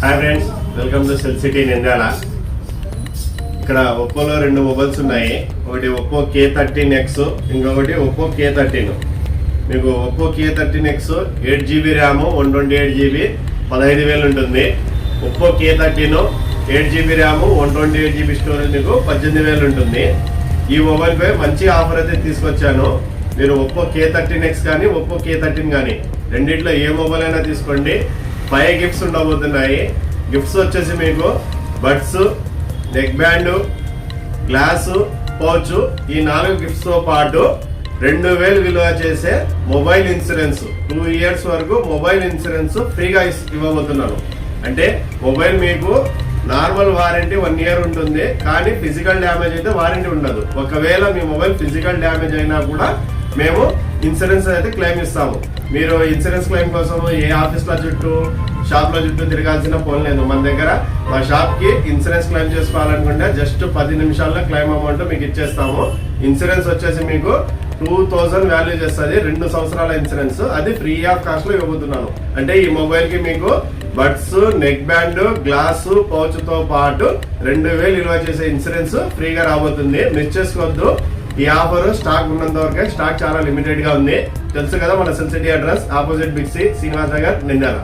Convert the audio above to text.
Hi friends welcome to cell city Nandyal ఇక్కడ ఒప్పోలో రెండు మొబైల్స్ ఉన్నాయి. ఒకటి ఒప్పో కే థర్టీన్ ఎక్స్ ఇంకొకటి ఒప్పో కే థర్టీన్ మీకు Oppo K thirteen X eight GB RAM one twenty eight GB పదహైదు వేలు ఉంటుంది. Oppo K thirteen eight GB RAM one twenty eight GB storage మీకు పద్దెనిమిది వేలు ఉంటుంది. ఈ మొబైల్పై మంచి ఆఫర్ అయితే తీసుకొచ్చాను. మీరు ఒప్పో కే థర్టీన్ ఎక్స్ కానీ ఒప్పో కే థర్టీన్ కానీ రెండిట్లో ఏ మొబైల్ అయినా తీసుకోండి. ఫైవ్ గిఫ్ట్స్ ఉండబోతున్నాయి. గిఫ్ట్స్ వచ్చేసి మీకు buds neck band glass pouch ఈ నాలుగు గిఫ్ట్స్తో పాటు రెండు వేలు విలువ చేసే మొబైల్ ఇన్సూరెన్స్. టూ ఇయర్స్ వరకు మొబైల్ ఇన్సూరెన్స్ ఫ్రీగా ఇస్- ఇవ్వబోతున్నాను. అంటే మొబైల్ మీకు నార్మల్ వారంటీ వన్ ఇయర్ ఉంటుంది కానీ ఫిజికల్ డ్యామేజ్ అయితే వారంటీ ఉండదు. ఒకవేళ మీ మొబైల్ ఫిజికల్ డ్యామేజ్ అయినా కూడా మేము ఇన్సూరెన్స్ అయితే క్లెయిమ్ ఇస్తాము. మీరు ఇన్సూరెన్స్ క్లెయిమ్ కోసం ఏ ఆఫీస్లో చుట్టూ షాప్లో చుట్టూ తిరగాల్సిన పని లేదు. మన దగ్గర మా షాప్కి ఇన్సూరెన్స్ క్లెయిమ్ చేసుకోవాలనుకుంటే జస్ట్ పది నిమిషాల్లో క్లెయిమ్ అమౌంట్ మీకు ఇచ్చేస్తాము. ఇన్సూరెన్స్ వచ్చేసి మీకు టూ థౌజండ్ వాల్యూ చేస్తుంది. రెండు సంవత్సరాల ఇన్సూరెన్స్ అది ఫ్రీ ఆఫ్ కాస్ట్లో ఇవ్వబోతున్నాను. అంటే ఈ మొబైల్కి మీకు బడ్స్ నెక్ బ్యాండ్ గ్లాసు పౌచ్తో పాటు రెండు వేలు విలువ చేసే ఇన్సూరెన్స్ ఫ్రీగా రాబోతుంది. మిస్ చేసుకోవద్దు. ఈ ఆఫర్ స్టాక్ ఉన్నంత వరకే స్టాక్ చాలా లిమిటెడ్గా ఉంది. తెలుసు కదా మన సెన్సిటీ అడ్రస్ ఆపోజిట్ బిక్సీ శ్రీనివాస్ నగర్ నిందాల